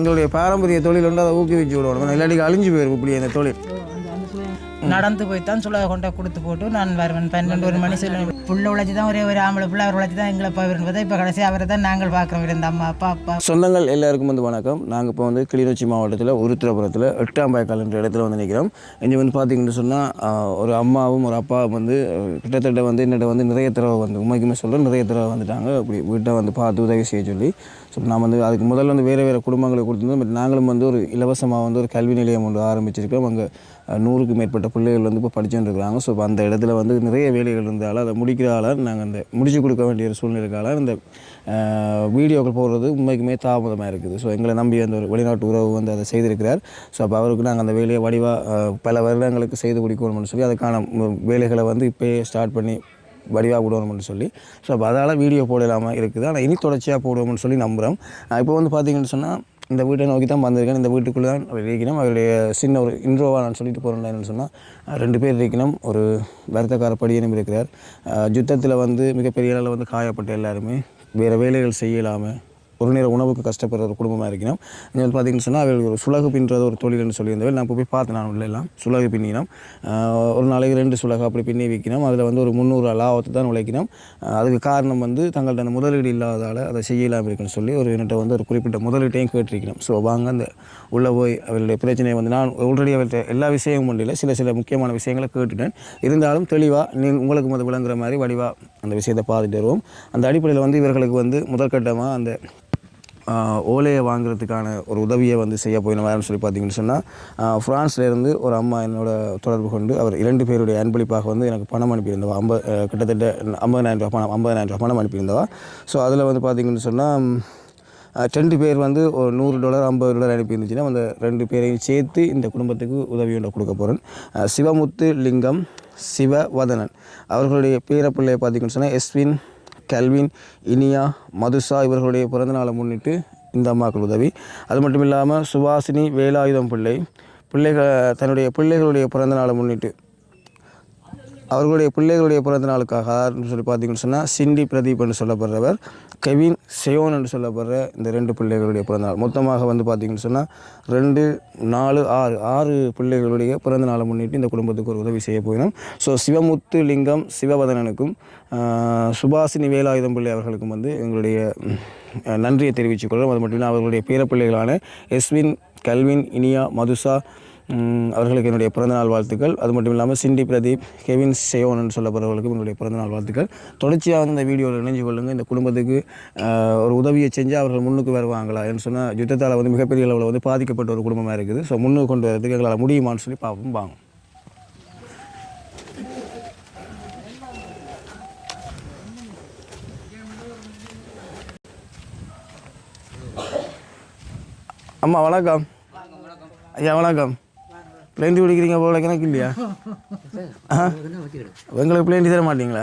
எங்களுடைய பாரம்பரிய தொழில் வந்து அதை ஊக்குவிச்சு விடணும் இல்லாட்டி அழிஞ்சு போயிடும் இப்படி அந்த தொழில். நடந்து போய் தான் சுலக கொண்ட கொடுத்து போட்டு நான் வருவேன். பன்னெண்டு ஒரு மணி சொல்லுவேன் புள்ள உழைச்சி தான் ஒரே ஒரு ஆம்பளை பிள்ளை அவர் உழைச்சி தான் எங்களை பகிர்ந்து பார்த்தா இப்போ கடைசி அவரை தான் நாங்கள் பார்க்குறோம். இருந்த அம்மா அப்பா அப்பா. சொந்தங்கள் எல்லாருக்கும் வந்து வணக்கம். நாங்கள் இப்போ வந்து கிளிநொச்சி மாவட்டத்தில் உருத்திரபுரத்தில் எட்டாம் பாய்க்கால் என்ற இடத்துல வந்து நிற்கிறோம் இங்கே வந்து பார்த்தீங்கன்னு சொன்னால் ஒரு அம்மாவும் ஒரு அப்பாவும் வந்து கிட்டத்தட்ட வந்து என்னிட்ட வந்து நிறைய தடவை வந்து உண்மைக்குமே சொல்கிறேன் நிறைய தடவை வந்துட்டாங்க. அப்படி வீட்டை வந்து பார்த்து உதவி செய்ய சொல்லி ஸோ நான் வந்து அதுக்கு முதல்ல வந்து வேறு வேறு குடும்பங்களை கொடுத்துருந்தோம். பட் நாங்களும் வந்து ஒரு இலவசமாக வந்து ஒரு கல்வி நிலையம் ஒன்று ஆரம்பிச்சிருக்கோம் அங்கே நூறுக்கு மேற்பட்ட பிள்ளைகள் வந்து இப்போ படிச்சுட்டு இருக்கிறாங்க. ஸோ அந்த இடத்துல வந்து நிறைய வேலைகள் இருந்தாலும் அதை முடிக்கிறால நாங்கள் அந்த முடிச்சு கொடுக்க வேண்டிய ஒரு சூழ்நிலைக்கால இந்த வீடியோக்கள் போடுறது உண்மைக்குமே தாமதமாக இருக்குது. ஸோ எங்களை நம்பி அந்த ஒரு வெளிநாட்டு உறவு வந்து அதை செய்திருக்கிறார். ஸோ அப்போ அவருக்கு நாங்கள் அந்த வேலையை வடிவாக பல வருடங்களுக்கு செய்து கொடுக்கணும்னு சொல்லி அதுக்கான வேலைகளை வந்து இப்போயே ஸ்டார்ட் பண்ணி வடிவாக விடணும்னு சொல்லி. ஸோ அப்போ அதால் வீடியோ போடலாமல் இருக்குது. ஆனால் இனி தொடர்ச்சியாக போடுவோம்னு சொல்லி நம்புகிறோம் இப்போ வந்து பார்த்தீங்கன்னு சொன்னால் இந்த வீட்டை நோக்கி தான் வந்திருக்கேன். இந்த வீட்டுக்குள்ளே தான் அவர் இருக்கணும். அவருடைய சின்ன ஒரு இன்ட்ரோவாக நான் சொல்லிட்டு போகிறேன் சொன்னால் ரெண்டு பேர் இருக்கணும். ஒரு வருத்தக்கார படியனும் இருக்கிறார். யுத்தத்தில் வந்து மிகப்பெரிய அளவில் வந்து காயப்பட்ட எல்லாருமே. வேறு வேலைகள் செய்யலாமல் ஒரு நேர உணவுக்கு கஷ்டப்படுற ஒரு குடும்பமாக இருக்கணும். இங்கே வந்து பார்த்தீங்கன்னு சொன்னால் அவர்கள் ஒரு சுலகு பின்னுறது ஒரு தொழில்னு சொல்லியிருந்தவர்கள் நான் இப்போ போய் பார்த்தேன் நான் உள்ள எல்லாம் சுலகு பின்னினோம். ஒரு நாளைக்கு ரெண்டு சுலகு அப்படி பின்னி விற்கணும் அதில் வந்து ஒரு முந்நூறு லாபத்தை தான் உழைக்கணும். அதுக்கு காரணம் வந்து தங்கள்ட்ட அந்த முதலீடு இல்லாததால் அதை செய்யலாம் இருக்குன்னு சொல்லி ஒரு என்கிட்ட வந்து ஒரு குறிப்பிட்ட முதலீட்டையும் கேட்டிருக்கணும் ஸோ வாங்க அந்த உள்ளே போய் அவருடைய பிரச்சனையை வந்து நான் ஆல்ரெடி அவர்கிட்ட எல்லா விஷயமும் பண்ணல சில சில முக்கியமான விஷயங்களை கேட்டுட்டேன். இருந்தாலும் தெளிவாக நீ உங்களுக்கு முதல் விளங்குற மாதிரி வடிவாக அந்த விஷயத்தை பார்த்துட்டு வருவோம். அந்த அடிப்படையில் வந்து இவர்களுக்கு வந்து முதற்கட்டமாக அந்த ஓலையை வாங்குறதுக்கான ஒரு உதவியை வந்து செய்ய போயின வேறுனு சொல்லி பார்த்தீங்கன்னு சொன்னால் ஃப்ரான்ஸ்லேருந்து ஒரு அம்மா என்னோட தொடர்பு கொண்டு அவர் இரண்டு பேருடைய அன்பளிப்பாக வந்து எனக்கு பணம் அனுப்பியிருந்தவா. ஐம்ப கிட்டத்தட்ட ஐம்பதாயிரம் ரூபா பணம் ஐம்பதாயிரம் ரூபா பணம் அனுப்பியிருந்தவா. ஸோ அதில் வந்து பார்த்தீங்கன்னு சொன்னால் ரெண்டு பேர் வந்து ஒரு நூறு டாலர் ஐம்பது டாலர் அனுப்பியிருந்துச்சுன்னா அந்த ரெண்டு பேரையும் சேர்த்து இந்த குடும்பத்துக்கு உதவி ஒன்று கொடுக்க போகிறேன் சிவமுத்து லிங்கம் சிவவதனன். அவர்களுடைய பேரப்பிள்ளையை பார்த்தீங்கன்னு சொன்னால் எஸ்வின் கல்வின் இனியா மதுசா இவர்களுடைய பிறந்தநாளை முன்னிட்டு இந்த அம்மாக்கள் உதவி. அது மட்டும் இல்லாமல் சுபாசினி வேலாயுதம் பிள்ளை பிள்ளைகள் தன்னுடைய பிள்ளைகளுடைய பிறந்தநாளை முன்னிட்டு அவர்களுடைய பிள்ளைகளுடைய பிறந்த நாளுக்காக சொல்லி பார்த்தீங்கன்னு சொன்னால் சிண்டி பிரதீப் என்று சொல்லப்படுறவர். கெவின் செயோன் என்று சொல்லப்படுற இந்த ரெண்டு பிள்ளைகளுடைய பிறந்தநாள். மொத்தமாக வந்து பார்த்தீங்கன்னு சொன்னால் ரெண்டு நாலு ஆறு ஆறு பிள்ளைகளுடைய பிறந்த நாளை முன்னிட்டு இந்த குடும்பத்துக்கு ஒரு உதவி செய்ய போயினோம் ஸோ சிவமுத்து லிங்கம் சிவவதனனுக்கும் ஆஹ், சுபாசினி வேலாயுதம் பிள்ளை அவர்களுக்கும் வந்து எங்களுடைய நன்றியை தெரிவித்துக் கொள்கிறோம். அது மட்டும் இல்லாமல் அவர்களுடைய பேரப்பிள்ளைகளான எஸ்வின் கல்வின் இனியா மதுசா அவர்களுக்கு என்னுடைய பிறந்தநாள் வாழ்த்துக்கள். அது மட்டும் இல்லாமல் சிண்டி பிரதீப் கெவின் சேயோன் சொல்லப்படுறவர்களுக்கும் என்னுடைய பிறந்தநாள் வாழ்த்துக்கள். தொடர்ச்சியாக வந்து இந்த வீடியோவில் இணைஞ்சு கொள்ளுங்கள். இந்த குடும்பத்துக்கு ஒரு உதவியை செஞ்சு அவர்கள் முன்னுக்கு வருவாங்களா என்று சொன்னால் யுத்தத்தால் வந்து மிகப்பெரிய அளவில் வந்து பாதிக்கப்பட்ட ஒரு குடும்பமாக இருக்குது. ஸோ முன்னுக்கு கொண்டு வரதுக்கு எங்களால் முடியுமான்னு சொல்லி பார்ப்போம். வாங்க. அம்மா வணக்கம். ஐயா வணக்கம். பிளேண்டி குடிக்கிறீங்க போல கணக்கு இல்லையா? எங்களுக்கு பிளேண்டி தர மாட்டீங்களா?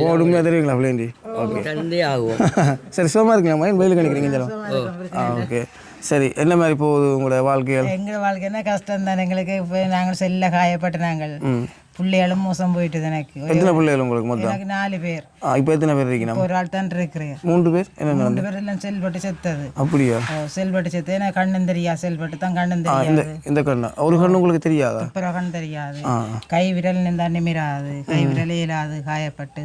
போடுமையாக தருவீங்களா பிளேண்டி ஓகே சரி சுகமாக இருக்கீங்க மயன் வெயில் கணிக்கிறீங்க ஆ ஓகே சரி என்ன மாதிரி போகுது உங்களோட வாழ்க்கையில் எங்கள் வாழ்க்கை என்ன கஷ்டம் தான் எங்களுக்கு. இப்போ நாங்கள் செல்ல காயப்பட்டு நாங்கள். பிள்ளைகளும் மோசம் போயிட்டுது எனக்கு. எத்தனை பிள்ளைகள் உங்களுக்கு மொத்தம்? எனக்கு நாலு பேர். இப்போ எத்தனை பேர் இருக்கீங்க? ஒரு ஆள் தான் இருக்கிறேன் மூன்று பேர்? என்ன மூன்று பேர் எல்லாம் செல்பட்டு செத்தது. அப்படியா? செல்பட்டு செத்து எனக்கு கண்ணும் தெரியா செல்பட்டு தான் கண்ணும் இந்த தெரியாது. இந்த கண்ணு. ஒரு கண்ணு உங்களுக்கு தெரியாதா? அப்புறம் கண் தெரியாது. கை விரல் நின்றா நிமிராது. கை விரல் இயலாது காயப்பட்டு.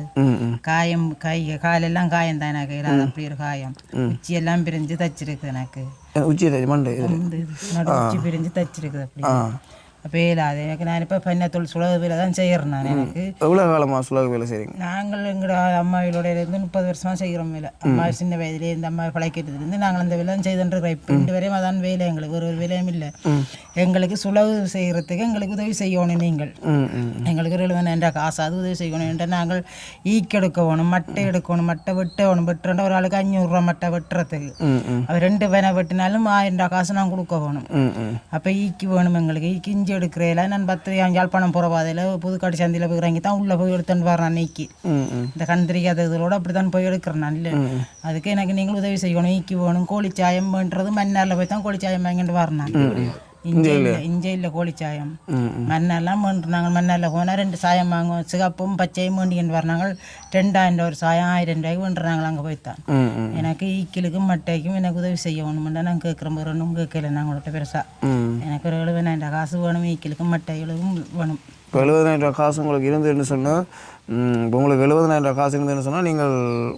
காயம் கை காலெல்லாம் காயம் தான் எனக்கு. இல்லாத அப்படி ஒரு காயம். உச்சி எல்லாம் பிரிஞ்சு தச்சிருக்கு எனக்கு. உச்சி மண்டை. உச்சி பிரிஞ்சு தச்சிருக்குது அப்படி. அப்போ இயலாது எனக்கு நான் இப்போ பண்ணத்தொழில் சுலக வேலை தான் செய்கிறேன் நான் எனக்கு. எவ்வளோ காலமாக சுலக வேலை செய்கிறீங்க நாங்கள் எங்களோட அம்மாவிலோட இருந்து முப்பது வருஷமா செய்கிறோம் வேலை. அம்மா சின்ன வயதிலே இந்த அம்மா பழக்கிறதுலேருந்து நாங்கள் அந்த வேலை தான் செய்துருக்கிறோம் இப்போ ரெண்டு வரையும் அதான் வேலை. எங்களுக்கு ஒரு ஒரு வேலையும் இல்லை. எங்களுக்கு சுலகு செய்கிறதுக்கு எங்களுக்கு உதவி செய்யணும் நீங்கள். எங்களுக்கு ஒரு எழுபதாயிரம் காசு அது உதவி செய்யணும் என்ற நாங்கள் ஈக்கு எடுக்கணும் மட்டை எடுக்கணும் மட்டை வெட்டணும். வெட்டுறா ஒரு ஆளுக்கு அஞ்சூறுரூவா மட்டை வெட்டுறதுக்கு. அவர் ரெண்டு பேனை வெட்டினாலும் ஆயிரம் காசு நான் கொடுக்க வேணும். அப்போ ஈக்கி வேணும் எங்களுக்கு. ஈக்கி இஞ்சி எடுக்கிறேல நான் பத்து யாழ்ப்பாணம் போகிற பாதையில் புதுக்காடு சந்தையில் போய் இறங்கி தான் உள்ளே போய் எடுத்துன்னு வரேன் ம் இந்த கண் தெரியாத இதோட அப்படி தான் போய் எடுக்கிறேன் நான். இல்லை அதுக்கு எனக்கு நீங்கள் உதவி செய்யணும் ஈக்கி வேணும் கோழிச்சாயம் வேண்டது மண்ணாரில் போய் தான் கோழிச்சாயம் வாங்கிட்டு வரணும் இஞ்சி இல்லை இஞ்சி இல்லை கோழிச்சாயம் மண்ணெல்லாம் வேண்டு நாங்கள் மண்ணெல்லாம் போனால் ரெண்டு சாயம் வாங்குவோம். சிகப்பும் பச்சையும் வேண்டின்னு வரணாங்க ரெண்டாயிரம் ஒரு சாயம் ஆயிரம் ரூபாய்க்கு வேண்டுறாங்க அங்கே போய்த்தான் எனக்கு ஈக்கிலுக்கும் மட்டைக்கும் எனக்கு உதவி செய்யணும்னு நான் கேட்குறோம் வேறு ஒன்றும் கேட்கல நாங்கள்கிட்ட பெருசாக ம். எனக்கு ஒரு எழுபதாயிரம் காசு வேணும் ஈக்கிலுக்கும் மட்டைகளுக்கும் வேணும். இப்போ எழுபதாயிரம் காசு உங்களுக்கு இருந்துன்னு சொன்னால் உங்களுக்கு எழுபதாயிரம் ரூபா காசு இருந்துன்னு சொன்னால் நீங்கள்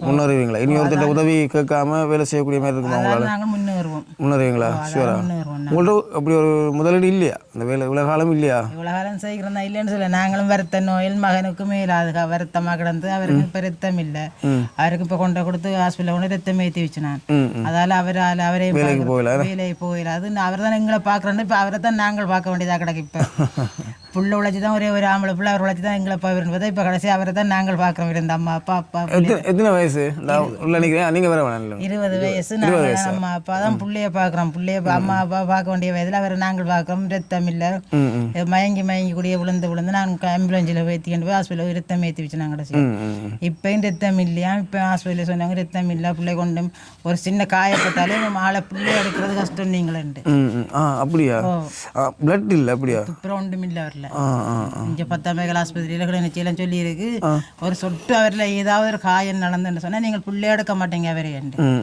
முன்னேறுவீங்களா? இனி ஒருத்தர் உதவி கேட்காம வேலை செய்யக்கூடிய மாதிரி இருக்குமா உங்களால்? முன்னேறுவோம். முன்னேறுவீங்களா? ஷூரா உங்கள்ட்ட அப்படி ஒரு முதலீடு இல்லையா? அந்த வேலை இவ்வளோ காலம் இல்லையா? இவ்வளோ காலம் செய்கிறதா இல்லைன்னு சொல்ல நாங்களும் வருத்த நோயில் மகனுக்கு மேலாது வருத்தமாக கிடந்து அவருக்கு இப்போ ரத்தம் இல்லை. அவருக்கு இப்போ கொண்டு கொடுத்து ஹாஸ்பிட்டலில் கொண்டு ரத்தம் ஏற்றி வச்சு நான் அதால் அவரால் அவரே வேலைக்கு போகல. வேலைக்கு போயில அது அவர் தான் எங்களை பார்க்குறோன்னு இப்போ அவரை தான் நாங்கள் பார்க்க வேண்டியதாக கிடக்கு இப்போ. புள்ள உழைச்சி தான் ஒரே ஒரு ஆம்பளை பிள்ளை அவர் உழைச்சி தான் எங்களை பார்த்து இப்போ கடைசி அவரை தான் நாங்கள் பார்க்குறோம் இருந்த அம்மா அப்பா அப்பா. எத்தனை வயசு? உள்ள நிற்கிறேன் நீங்கள் இல்லை இருபது வயசு நாங்கள் அம்மா அப்பா தான் பிள்ளைய பார்க்குறோம். பிள்ளைய அம்மா அப்பா பார்க்க வேண்டிய வயதில் அவரை நாங்கள் பார்க்குறோம். ரத்தம் இல்லை. மயங்கி மயங்கி கூடிய விழுந்து விழுந்து நான் ஆம்புலன்ஸில் ஏற்றிக்கிட்டு போய் ஹாஸ்பிட்டலில் ரத்தம் ஏற்றி வச்சு நாங்கள் கடைசி இப்பயும் ரத்தம் இல்லையா? இப்போ ஹாஸ்பிட்டலில் சொன்னாங்க ரத்தம் இல்லை பிள்ளை கொண்டு ஒரு சின்ன காயப்பட்டாலே ஆளை பிள்ளை எடுக்கிறது கஷ்டம் ஆ அப்படியா? பிளட் இல்லை அப்படியா? அப்புறம் ஒன்றும் இல்லை வரல ஆ ஆ ஆ. இங்கே பத்தாம் ஆஸ்பத்திரியில் கூட நிச்சயம் சொல்லியிருக்கு. ஒரு சொட்டு அவரில் ஏதாவது ஒரு காயம் நடந்துன்னு சொன்னால் நீங்கள் பிள்ளை எடுக்க மாட்டீங்க ம்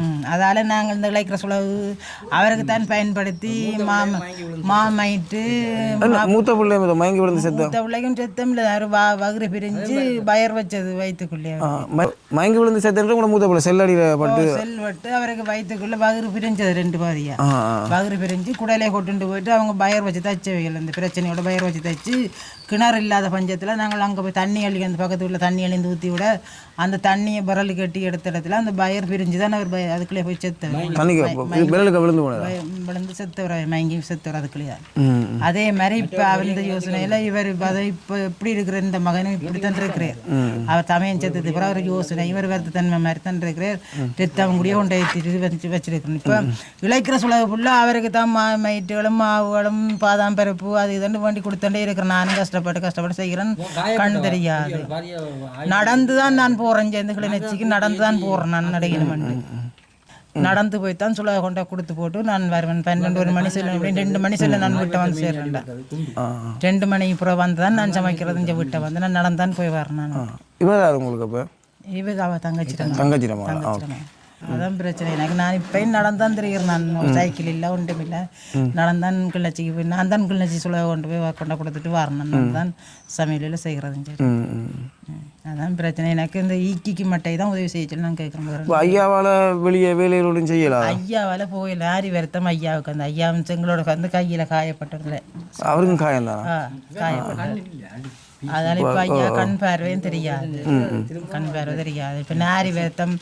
ம், அதால நாங்கள் இந்த இழைக்கிற சுழவு அவருக்கு தான் பயன்படுத்தி மாம மாமைட்டு மூத்த பிள்ளை மயங்கி விழுந்து செத்த மூத்த பிள்ளைக்கும் செத்தம் இல்லை யாரும் வா வகுறு பிரிஞ்சு பயர் வச்சது வயிற்றுக்குள்ளே மயங்கி விழுந்து செத்துட்டு கூட மூத்த பிள்ளை செல்லடியில் பட்டு செல்வட்டு அவருக்கு வயிற்றுக்குள்ள வகுறு பிரிஞ்சது ரெண்டு பாதியா. வகுறு பிரிஞ்சு குடலே கொட்டுண்டு போயிட்டு அவங்க பயர் வச்சு தச்சவைகள் இந்த பிரச்சனையோட பயர் வச்சு தச்சு கிணறு இல்லாத பஞ்சத்தில் நாங்கள் அங்கே போய் தண்ணி அள்ளி அந்த பக்கத்து உள்ள தண்ணி அழிந்து ஊற்றி விட அந்த தண்ணியை பரல் கட்டி எடுத்த இடத்துல அந்த பயர் பிரிஞ்சு தான் அவர் பய அதுக்குள்ளே போய் செத்தவர். விரலுக்கு விழுந்து விழுந்து செத்தவர் மயங்கி செத்தவர் அதுக்குள்ளேயே. அதே மாதிரி இப்போ அவர் யோசனையில் இவர் இப்ப அதை இப்போ எப்படி இருக்கிற இந்த மகனும் இப்படி தான் இருக்கிறார் அவர் தமையன் செத்ததுக்கு பிறகு அவர் யோசனை இவர் வருத்த தன்மை மாதிரி தான் இருக்கிறார். ரத்தம் கூடிய கொண்டு வச்சு வச்சிருக்கிறோம் இப்போ இழைக்கிற சுழகு ஃபுல்லாக அவருக்கு தான் மா மைட்டுகளும் மாவுகளும் பாதாம் பருப்பு அது இதுன்னு வேண்டி கொடுத்துட்டே இருக்கிறேன். நானும் கஷ்டப்பட்டு கஷ்டப்பட்டு செய்கிறேன். கண் தெரியாது. நடந்து தான் நான் போகிறேன் சேர்ந்து கிளிநொச்சிக்கு நடந்து தான் போகிறேன் நான் நடைகணுமெண்டு நடந்து போய் தான் சுழக கொண்டா கொடுத்து போட்டு நான் வருவேன். பன்னெண்டு ஒரு மணி செல்லும் அப்படின்னு ரெண்டு மணி செல்ல நான் வீட்டை வந்து சேர்றேன்டா. ரெண்டு மணிக்கு அப்புறம் வந்து தான் நான் சமைக்கிறது இந்த வீட்டை வந்து நான் நடந்தான் போய் வரேன் நான். இவர் உங்களுக்கு அப்போ? இவங்க அவ தங்கச்சிட்டாங்க தங்கச்சிரமா ஆ அதான் பிரச்சனை. எனக்கு நான் இப்பயும் நடந்தான் தெரிகிறேன் நான் சைக்கிள் இல்லை ஒன்றும் இல்லை. நடந்தான் கிள்ளச்சிக்கு போய் நான் தான் கிள்ளச்சி சுழக கொண்டு போய் கொண்டா கொடுத்துட்டு வரணும். நான் தான் சமையலில் செய்கிறதும் சரி. ம். அதான் பிரச்சனை. எனக்கு இந்த ஈக்கிக்கு மட்டை தான் உதவி செய்ய சொல்லி நான் கேட்குறேன் இப்போ ஐயாவால் வெளியே வேலைகளோடும் செய்யலாம் ஐயாவால் போயில ஆரி வருத்தம் ஐயாவுக்கு. அந்த ஐயாவும் செங்களோட வந்து கையில் காயப்பட்டதில்ல அவருக்கும் காயம் தானா? ஆ காயப்பட்டது. அதனால இப்போ ஐயா கண் பார்வையும் தெரியாது. கண் பார்வை தெரியாது. இப்போ நாரி வருத்தம்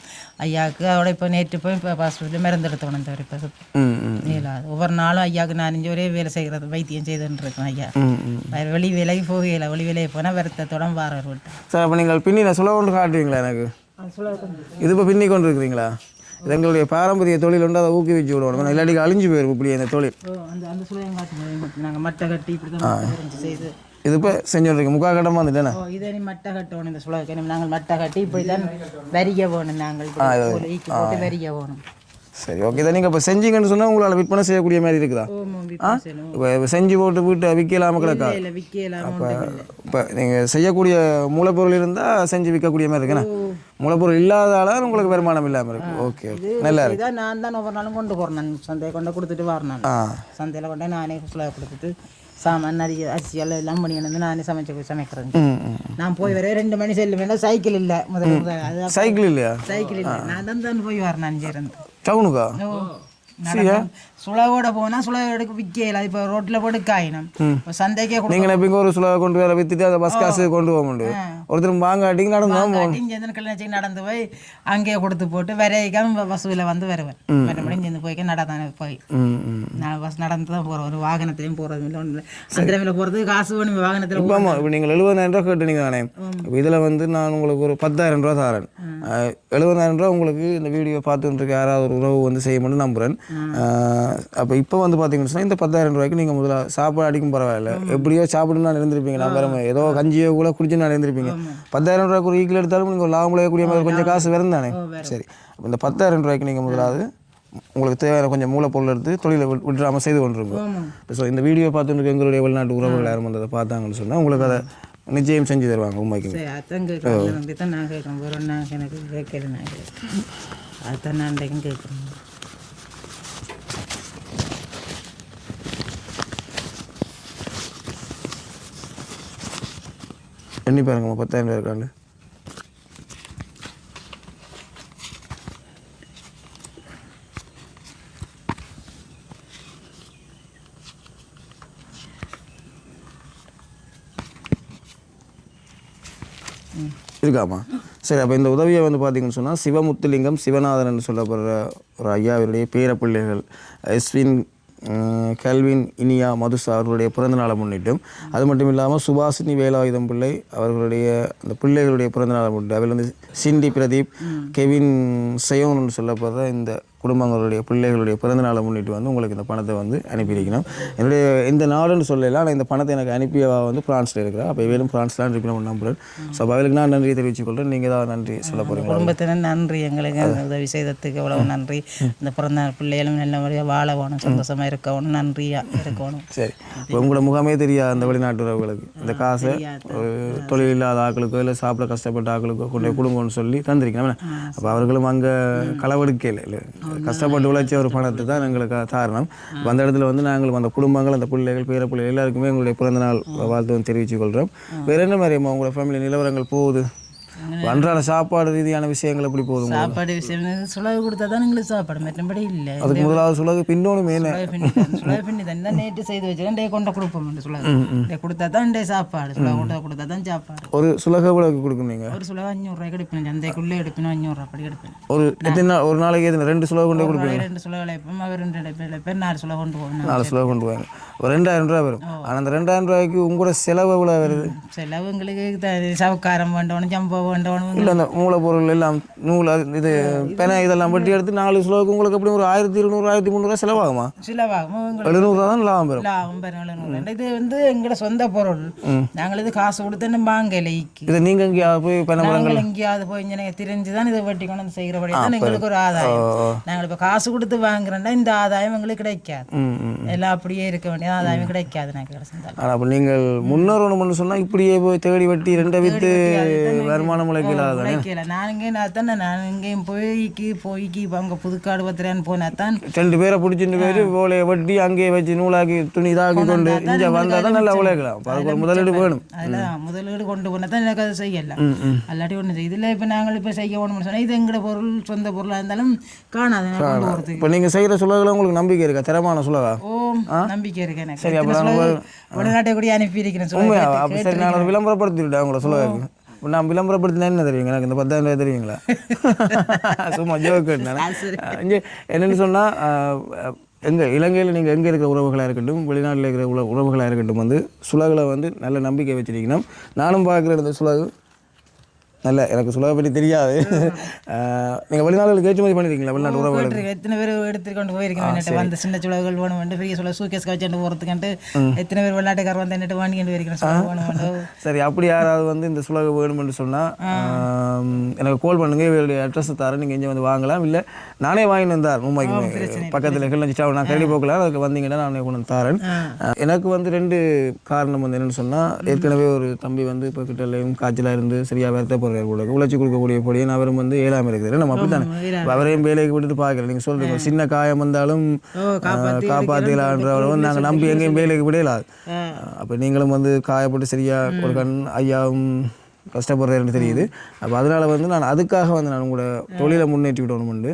ஐயாவுக்கு அதோட இப்போ நேற்று போய் இப்போ ஹாஸ்பிட்டலில் மருந்து எடுத்து வந்தவர் இப்போ. ம் ம் இயலாது ஒவ்வொரு நாளும் ஐயாவுக்கு நான் ஒரே வேலை செய்கிறது வைத்தியம் செய்துன்னு இருக்கேன் ஐயா. வேறு வெளி வேலைக்கு போகல வெளி வேலைக்கு போனால் வருத்தத்தோட வாரவர் விட்டு சார் அப்போ நீங்கள் பின்னி நான் சொல்ல கொண்டு காட்டுவீங்களா எனக்கு? இது இப்போ பின்னி கொண்டு இருக்கிறீங்களா இது எங்களுடைய பாரம்பரிய தொழில் உண்டு அதை ஊக்குவிச்சு விடணும் இல்லாட்டி அழிஞ்சு போயிடும் இப்படி இந்த தொழில். அந்த காட்டு நாங்கள் மட்டை கட்டி இப்படி தான் செய்து இது இப்போ செஞ்சுருக்கீங்க முக்கா கட்டமாக வந்துட்டேனே? ஓ இதை நீ மட்டை கட்டணும் இந்த சுழக நாங்கள் மட்டை கட்டி இப்படி தான் வரிக வேணும் நாங்கள் போட்டு வரிக வேணும். சரி ஓகே இதை நீங்கள் இப்போ செஞ்சீங்கன்னு சொன்னால் உங்களால் விற்பனை செய்யக்கூடிய மாதிரி இருக்குதா? செய்யணும். இப்போ செஞ்சு போட்டு வீட்டை விற்கலாம கிடக்கா? இல்லை இப்போ நீங்கள் செய்யக்கூடிய மூலப்பொருள் இருந்தால் செஞ்சு விற்கக்கூடிய மாதிரி இருக்குண்ணே? மூலப்பொருள் இல்லாதால உங்களுக்கு வருமானம் இல்லாமல் இருக்கு. ஓகே நல்லா இருக்கு. நான் தான் ஒவ்வொரு நாளும் கொண்டு போகிறேன் சந்தையை கொண்டு கொடுத்துட்டு ஆ. சந்தையில் கொண்டு நானே கொடுத்துட்டு சாமான் நிறைய அரிசி எல்லாம் எல்லாம் பண்ணி வந்து நானே சமைச்சு ம் நான் போய் வர ரெண்டு மணி செல்லு வேண்டாம் சைக்கிள் இல்லை. முதல்ல சைக்கிள் இல்லையா? சைக்கிள் இல்லை. நான் தான் தான் போய் வரேன் நான் இருந்து டவுனுக்கா? சுழவோட போனால் சுழவோட விற்கல இப்போ ரோட்டில் போட்டு காயினம் சந்தைக்கே நீங்கள் இங்கே ஒரு சுலா கொண்டு வர வித்துட்டு அதை பஸ் காசு கொண்டு போக முடியும். ஒருத்தர் வாங்காட்டிங்க நடந்து தான் கிளச்சி நடந்து போய் அங்கேயே கொடுத்து போட்டு வரைக்கும் வசூலில் வந்து வருவேன். மறுபடியும் இங்கேருந்து போய்க்க நடந்தானே போய். நான் பஸ் நடந்து தான் போகிறேன் ஒரு வாகனத்துலையும் போகிறது இல்லை ஒன்றும் இல்லை. அந்த டைமில் போகிறதுக்கு காசு வேணும் வாகனத்தில் ஆமாம் இப்போ நீங்கள் எழுபதாயிரம் ரூபா கேட்டுனீங்க தானே? இதில் வந்து நான் உங்களுக்கு ஒரு பத்தாயிரம் ரூபா தரேன். எழுபதாயிரம் ரூபா உங்களுக்கு இந்த வீடியோ பார்த்துட்டு இருக்க யாராவது ஒரு உறவு வந்து செய்யணும்னு நம்புகிறேன் அப்போ இப்போ வந்து பார்த்தீங்கன்னு சொன்னால் இந்த பத்தாயிரம் ரூபாய்க்கு நீங்கள் முதல்ல சாப்பாடு அடிக்கும் பரவாயில்ல. எப்படியோ சாப்பிட்டு நான் இருந்திருப்பீங்க நான் வேற ஏதோ கஞ்சியோ கூட குடிச்சு நான் இருந்திருப்பீங்க பத்தாயிரம் ரூபாய்க்கு ஒரு ஈக்கில் எடுத்தாலும் நீங்கள் லாபம் விளையக்கூடிய மாதிரி கொஞ்சம் காசு வரும் தானே? சரி. அப்போ இந்த பத்தாயிரம் ரூபாய்க்கு நீங்கள் முதலாவது உங்களுக்கு தேவையான கொஞ்சம் மூலப்பொருள் எடுத்து தொழிலை விட்- விட்டுறாம செய்து கொண்டிருக்கோம் ஸோ இந்த வீடியோ பார்த்துட்டு எங்களுடைய வெளிநாட்டு உறவுகள் யாரும் வந்து அதை பார்த்தாங்கன்னு சொன்னால் உங்களுக்கு அதை நிச்சயம் செஞ்சு தருவாங்க உண்மைக்கு அதான் நான் கேட்குறேன் ஒரு நாங்கள் எனக்கு கேட்கல நான் கேட்குறேன் அதான் நான் அன்றைக்கும் கேட்குறேன் எண்ணி பாருங்கம்மா பத்தாயிரம் ரூபாய் இருக்காண்டு இருக்காமா சரி அப்போ இந்த உதவியை வந்து பார்த்தீங்கன்னு சொன்னால் சிவமுத்துலிங்கம் சிவநாதன் என்று சொல்லப்படுற ஒரு ஐயாவினுடைய பேரப்பிள்ளைகள் எஸ்வின் கல்வின் இனியா மதுசா அவர்களுடைய பிறந்த நாளை முன்னிட்டும் அது மட்டும் இல்லாமல் சுபாஷினி வேலாயுதம் பிள்ளை அவர்களுடைய அந்த பிள்ளைகளுடைய பிறந்த நாளை முன்னிட்டு அதில் வந்து சிண்டி பிரதீப் கெவின் செயோன் என்று சொல்லப்படுற இந்த குடும்பங்களுடைய பிள்ளைகளுடைய பிறந்த நாளை முன்னிட்டு வந்து உங்களுக்கு இந்த பணத்தை வந்து அனுப்பியிருக்கணும் என்னுடைய இந்த நாடுன்னு சொல்லல ஆனால் இந்த பணத்தை எனக்கு அனுப்பியவா வந்து பிரான்ஸில் இருக்கிறா. அப்போ வேலும் பிரான்ஸ்லாம் இருப்பினும் நம்புறேன். ஸோ அப்போ அவளுக்கு நான் நன்றி தெரிவித்துக் கொள்கிறேன் நீங்கள் தான் நன்றி சொல்ல போகிறீங்களா குடும்பத்தினர் நன்றி. எங்களுக்கு உதவி செய்ததுக்கு எவ்வளவு நன்றி. இந்த பிறந்த பிள்ளைகளும் நல்ல முறையாக வாழ வேணும் சந்தோஷமாக இருக்கணும் நன்றியாக இருக்கணும். சரி. இப்போ உங்களோட முகமே தெரியாது அந்த வெளிநாட்டு உறவுகளுக்கு இந்த காசை தொழில் இல்லாத ஆக்களுக்கோ இல்லை சாப்பிட கஷ்டப்பட்ட ஆக்களுக்கோ கொண்டு கொடுங்கன்னு சொல்லி தந்திருக்கணும் அப்போ அவர்களும் அங்கே களவெடுக்கல இல்லை? கஷ்டப்பட்டு உழைச்ச ஒரு பணத்தை தான் எங்களுக்கு காரணம் அந்த இடத்துல வந்து நாங்கள் அந்த குடும்பங்கள் அந்த பிள்ளைகள் பேர பிள்ளைகள் எல்லாருக்குமே எங்களுடைய பிறந்தநாள் வாழ்த்து தெரிவித்துக் கொள்கிறோம். வேறு என்ன மாதிரிம்மா உங்களோட ஃபேமிலி நிலவரங்கள் போகுது? அன்றாட சாப்பாடு ரீதியான விஷயங்கள் எப்படி உங்களுக்கு? சாப்பாடு விஷயம் சுலகு கொடுத்தா தான் எங்களுக்கு சாப்பாடு. மற்றபடி இல்லை. அதுக்கு முதலாவது சொல்லுங்க பின்னோனுமே சுலகு பின்னி தான் சுலகு நேற்று செய்து வச்சுருக்கேன் டே கொண்டு கொடுப்போம் சுலகு. டே கொடுத்தா தான் டே சாப்பாடு. சுலகு கொடுத்தா கொடுத்தா தான் சாப்பாடு. ஒரு சுலக விளக்கு கொடுக்கும் நீங்கள் ஒரு சுலகு அஞ்சூறுரூவாய்க்கு எடுப்பேன். சந்தைக்குள்ளே எடுப்பேன். அஞ்சூறுரூவா அப்படி எடுப்பேன். ஒரு எத்தனை ஒரு நாளைக்கு எத்தனை ரெண்டு சுலக கொண்டு நாளைக்கு ரெண்டு சுலகு இழைப்போம். அவர் ரெண்டு இழைப்பேன். நாலு சுலகு கொண்டு போவேன். நாலு சுலக கொண்டு வாங்க ஒரு ரெண்டாயிரம் ரூபா வரும். ஆனால் அந்த ரெண்டாயிரம் ரூபாய்க்கு உங்களோட செலவு எவ்வளோ வருது? செலவு எங்களுக்கு சவுக்காரம் வேண்டவனும் ஜம்போ வேண்டவனும் இல்லை அந்த மூலப்பொருள் எல்லாம் நூல் இது பென இதெல்லாம் வெட்டி எடுத்து நாலு சுலவுக்கு உங்களுக்கு எப்படி ஒரு ஆயிரத்தி இருநூறு ஆயிரத்தி முந்நூறுவா செலவாகுமா? சிலவாகும். எழுநூறுவா தான் லாபம் வரும் லாபம் பெருநாள் இது வந்து எங்களோட சொந்த பொருள். நாங்கள் இது காசு கொடுத்து வாங்கலைக்கு இதை நீங்கள் எங்கேயாவது போய் பென நாங்கள் எங்கேயாவது போய் இங்கே தெரிஞ்சு தான் இதை வெட்டி கொண்டு வந்து செய்கிறபடி. தான் எங்களுக்கு ஒரு ஆதாயம். நாங்கள் இப்போ காசு கொடுத்து வாங்குறோம்னா இந்த ஆதாயம் எங்களுக்கு கிடைக்காது. எல்லாம் அப்படியே இருக்க வேண்டிய ஆதாயம் கிடைக்காது எனக்கு கிடைச்சிருந்தாலும் ஆனால் அப்போ நீங்கள் முன்னோர் ஒன்று சொன்னால் இப்படியே போய் தேடி வெட்டி ரெண்டை விற்று வருமானம் கிடைக்கல நான் இங்கே நான் தானே நான் இங்கேயும் போய்க்கு போய்க்கு அங்கே புதுக்காடு பத்திரன்னு போனா தான் ரெண்டு பேரை பிடிச்சிட்டு போயிட்டு போலையை வெட்டி அங்கேயே வச்சு நூலாக்கி துணி இதாக்கி கொண்டு இங்கே வந்தால் தான் நல்லா உழைக்கலாம். அதுக்கு ஒரு முதலீடு வேணும். அதில் முதலீடு கொண்டு போனால் தான் எனக்கு அதை செய்யலாம். அல்லாட்டி ஒன்று இதில் இப்போ நாங்கள் இப்போ செய்ய வேணும்னு சொன்னால் இது எங்களோட பொருள் சொந்த பொருளாக இருந்தாலும் காணாது. இப்போ நீங்கள் செய்கிற சுலகில் உங்களுக்கு நம்பிக்கை இருக்கா? தரமான சுலகா? ஓம் நம்பிக்கை இருக்கு எனக்கு. சரி, அப்ப வெளிநாட்டை கூட அனுப்பி இருக்கிறேன் சரி நான் விளம்பரப்படுத்திவிட்டேன் உங்களை சுலகாக்கு இப்போ நான் விளம்பரப்படுத்தினா என்ன தெரியுங்க? எனக்கு இந்த பத்தாயிரம் ரூபாய் தெரியுங்களா? சும்மா ஜோக்கு இங்கே என்னென்னு சொன்னால் எங்கள் இலங்கையில் நீங்கள் எங்கே இருக்கிற உறவுகளாக இருக்கட்டும் வெளிநாட்டில் இருக்கிற உற உறவுகளாக இருக்கட்டும் வந்து சுலகில் வந்து நல்ல நம்பிக்கை வச்சிருக்கணும். நானும் பார்க்குற இந்த சுலகு நல்ல எனக்கு சுலகை பற்றி தெரியாது. நீங்கள் வெளிநாடுகளுக்கு ஏற்றுமதி பண்ணியிருக்கீங்களா வெளிநாட்டு போயிட்டுருக்கு எத்தனை பேர் எடுத்துக்கொண்டு போயிருக்கேன் வந்து சின்ன சுலகுகள் வேணும் வந்து பெரிய சுலகு சூக்கேஸ் வச்சுட்டு போகிறதுக்கன்ட்டு எத்தனை பேர் வெளிநாட்டுக்காரர் வந்து என்னட்டு வாங்கிட்டு போயிருக்கிறேன் சரி அப்படி யாராவது வந்து இந்த சுலகு வேணும்னு சொன்னால் எனக்கு கால் பண்ணுங்க. இவருடைய அட்ரஸ் தரேன். நீங்கள் இங்கே வந்து வாங்கலாம். இல்லை நானே வாங்கிட்டு வந்தார் மும்பைக்கு பக்கத்தில் கிளஞ்சி டவுன் நான் கல்வி போக்கலாம் அதுக்கு வந்தீங்கன்னா நானே கொண்டு வந்து தரேன். எனக்கு வந்து ரெண்டு காரணம் வந்து என்னென்னு சொன்னால் ஏற்கனவே ஒரு தம்பி வந்து இப்போ கிட்டலையும் காய்ச்சலாக இருந்து சரியாக வருத்தப்படுறாரு கூட உழைச்சி கொடுக்கக்கூடிய பொடியன் அவரும் வந்து ஏழாமல் இருக்குது நம்ம அப்படி தானே அவரையும் வேலைக்கு விட்டுட்டு பார்க்குறேன் நீங்கள் சொல்கிறீங்க சின்ன காயம் வந்தாலும் காப்பாற்றிக்கலான்றவரை நாங்கள் நம்பி எங்கேயும் வேலைக்கு விடையலாது அப்போ நீங்களும் வந்து காயப்பட்டு சரியா ஒரு கண் ஐயாவும் கஷ்டப்படுறேன்னு தெரியுது. அப்போ அதனால வந்து நான் அதுக்காக வந்து நான் உங்களோட தொழிலை முன்னேற்றி விடணும்னு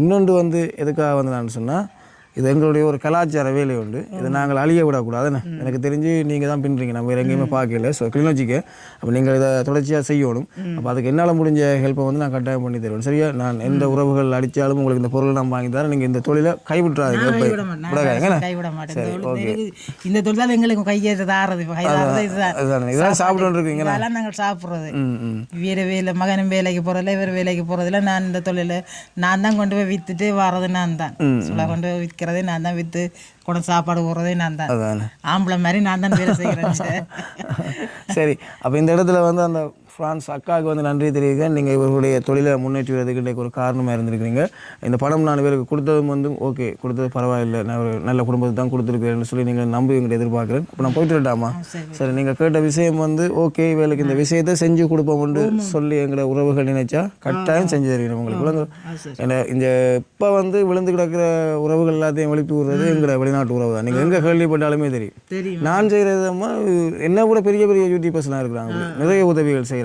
இன்னொன்று வந்து எதுக்காக வந்து நான் சொன்னால் இது எங்களுடைய ஒரு கலாச்சார வேலை உண்டு. இதை நாங்கள் அழிய விடக்கூடாதுன்னு எனக்கு தெரிஞ்சு நீங்கள் தான் பின்னுறீங்க நம்ம வேறு எங்கேயுமே பார்க்கல. ஸோ கிளிநொச்சிக்கு. அப்போ நீங்கள் இதை தொடர்ச்சியாக செய்யணும். அப்போ அதுக்கு என்னால் முடிஞ்ச ஹெல்ப்பை வந்து நான் கட்டாயம் பண்ணி தருவேன். சரியா? நான் எந்த உறவுகள் அடித்தாலும் உங்களுக்கு இந்த பொருள் நான் வாங்கி தரேன். நீங்கள் இந்த தொழிலை கைவிட்டுறாதீங்க. இந்த தொழில் எங்களுக்கு இதுதான் அதுதானே இதெல்லாம் சாப்பிட்டு இருக்கீங்க இதெல்லாம் நாங்கள் சாப்பிட்றது. வேறு வேலை மகனும் வேலைக்கு போகிறதில்ல இவர் வேலைக்கு போகிறதில்ல நான் இந்த தொழில் நான் தான் கொண்டு போய் விற்றுட்டு வர்றது நான் தான். கொண்டு போய் விற்கிறதே நான் தான் விற்று வந்து சாப்பாடு போடுறதே நான் தான். ஆம்பளை மாதிரி நான் தான் வேலை செய்கிறேன் சரி அப்போ இந்த இடத்துல வந்து அந்த ஃப்ரான்ஸ் அக்காவுக்கு வந்து நன்றி தெரிவிக்கிறேன். நீங்கள் இவர்களுடைய தொழிலை முன்னேற்றுவதற்கு இன்றைக்கு ஒரு காரணமாக இருந்திருக்கிறீங்க. இந்த பணம் நாலு பேருக்கு கொடுத்ததும் வந்து ஓகே கொடுத்தது பரவாயில்லை. நான் ஒரு நல்ல குடும்பத்தை தான் கொடுத்துருக்கேன்னு சொல்லி நீங்கள் நம்பி எங்கிட்ட எதிர்பார்க்குறேன். இப்போ நான் போயிட்டு வரட்டாமா? சரி. நீங்கள் கேட்ட விஷயம் வந்து ஓகே இவளுக்கு இந்த விஷயத்தை செஞ்சு கொடுப்போம்னு சொல்லி எங்களை உறவுகள் நினைச்சா கட்டாயம் செஞ்சு தருகிறேன் உங்களுக்கு. விளங்கு இந்த இப்போ வந்து விழுந்து கிடக்கிற உறவுகள் எல்லாத்தையும் எழுப்பி விடுறது எங்களை வெளிநாட்டு உறவு தான். நீங்கள் எங்கே கேள்விப்பட்டாலுமே தெரியும். தெரியும். நான் செய்கிறதம்மா என்ன கூட பெரிய பெரிய யூடியூபர்ஸ்லாம் இருக்கிறாங்க. நிறைய உதவிகள் செய்கிறாங்க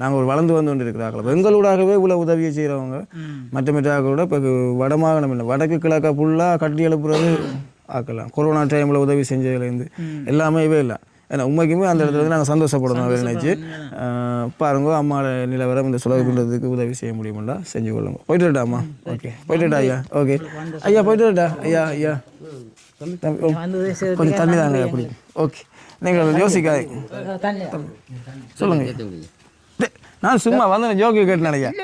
நாங்கள் ஒரு வளர்ந்து வந்து கொண்டு இருக்கிறார்கள் எங்களூடாகவே இவ்வளோ உதவியை செய்கிறவங்க. மற்ற மற்ற ஆக்களோட இப்போ வடமாகாணம் இல்லை வடக்கு கிழக்கா ஃபுல்லாக கட்டி எழுப்புறது ஆக்கலாம். கொரோனா டைமில் உதவி செஞ்சதுலேருந்து எல்லாமே இவே இல்லை. ஏன்னா உண்மைக்குமே அந்த இடத்துல வந்து நாங்கள் சந்தோஷப்படணும் நினச்சி பாருங்க அம்மாவோட நிலவரம் இந்த சுலகு பண்ணுறதுக்கு உதவி செய்ய முடியுமாண்டா செஞ்சு கொள்ளுங்க. போயிட்டு வரட்டாம்மா ஓகே. போயிட்டு ஐயா? ஓகே. ஐயா போயிட்டு வரட்டா? ஐயா ஐயா. கொஞ்சம் தண்ணி தாங்க அப்படி ஓகே. நீங்கள் யோசிக்காதீங்க சொல்லுங்க. நான் சும்மா வந்து ஜோக்கு கேட்டு நினைக்கிறேன்.